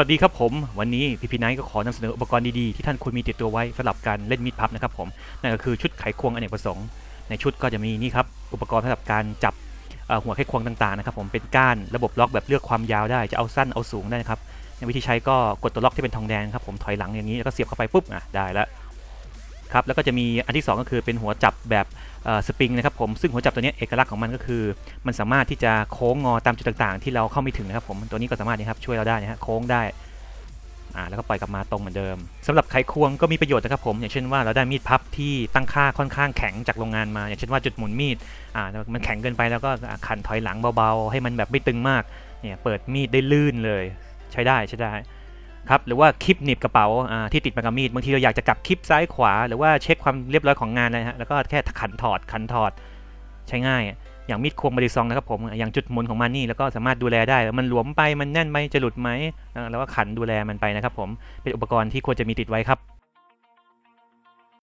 วัสดีครับผม วันนี้พีพีไนก็ขอนำเสนออุปกรณ์ดีๆ ที่ท่านควรมีติดตัวไว้สำหรับการเล่นมีดพับนะครับผม นั่นก็คือชุดไขควงอเนกประสงค์ ในชุดก็จะมีนี่ครับ อุปกรณ์สำหรับการจับหัวไขควงต่างๆนะครับผมเป็นก้านระบบล็อกแบบเลือกความยาวได้จะเอาสั้นเอาสูงได้นะครับในวิธีใช้ก็กดตัวล็อกที่เป็นทองแดงครับผมถอยหลังอย่างนี้แล้วก็เสียบเข้าไปปุ๊บอะได้แล้ว ครับแล้วก็จะมีอันที่สองก็คือเป็นหัวจับแบบสปริงนะครับผมซึ่งหัวจับตัวนี้เอกลักษณ์ของมันก็คือ มันสามารถที่จะโค้งงอตามจุดต่างๆ ที่เราเข้าไม่ถึงนะครับผมตัวนี้ก็สามารถนะครับช่วยเราได้นะฮะโค้งได้อ่าแล้วก็ปล่อยกลับมาตรงเหมือนเดิมสำหรับไขควงก็มีประโยชน์นะครับผมอย่างเช่นว่าเราได้มีดพับที่ตั้งค่าค่อนข้างแข็งจากโรงงานมา อย่างเช่นว่าจุดหมุนมีดอ่ามันแข็งเกินไปแล้วก็ขันถอยหลังเบาๆ ให้มันแบบไม่ตึงมากเนี่ยเปิดมีดได้ลื่นเลย ใช้ได้ใช้ได้ ครับหรือว่าคลิปหนีบกระเป๋าที่ติดมากับมีดบางทีเราอยากจะกลับคลิปซ้ายขวา หรือว่าเช็คความเรียบร้อยของงานนะฮะแล้วก็แค่ขันถอดขันถอดใช้ง่าย อย่างมีดควงบริซองนะครับผมอย่างจุดหมุนของมันนี่แล้วก็สามารถดูแลได้มันหลวมไปมันแน่นไหมจะหลุดไหมแล้วก็ขันดูแลมันไปนะครับผมเป็นอุปกรณ์ที่ควรจะมีติดไว้ครับ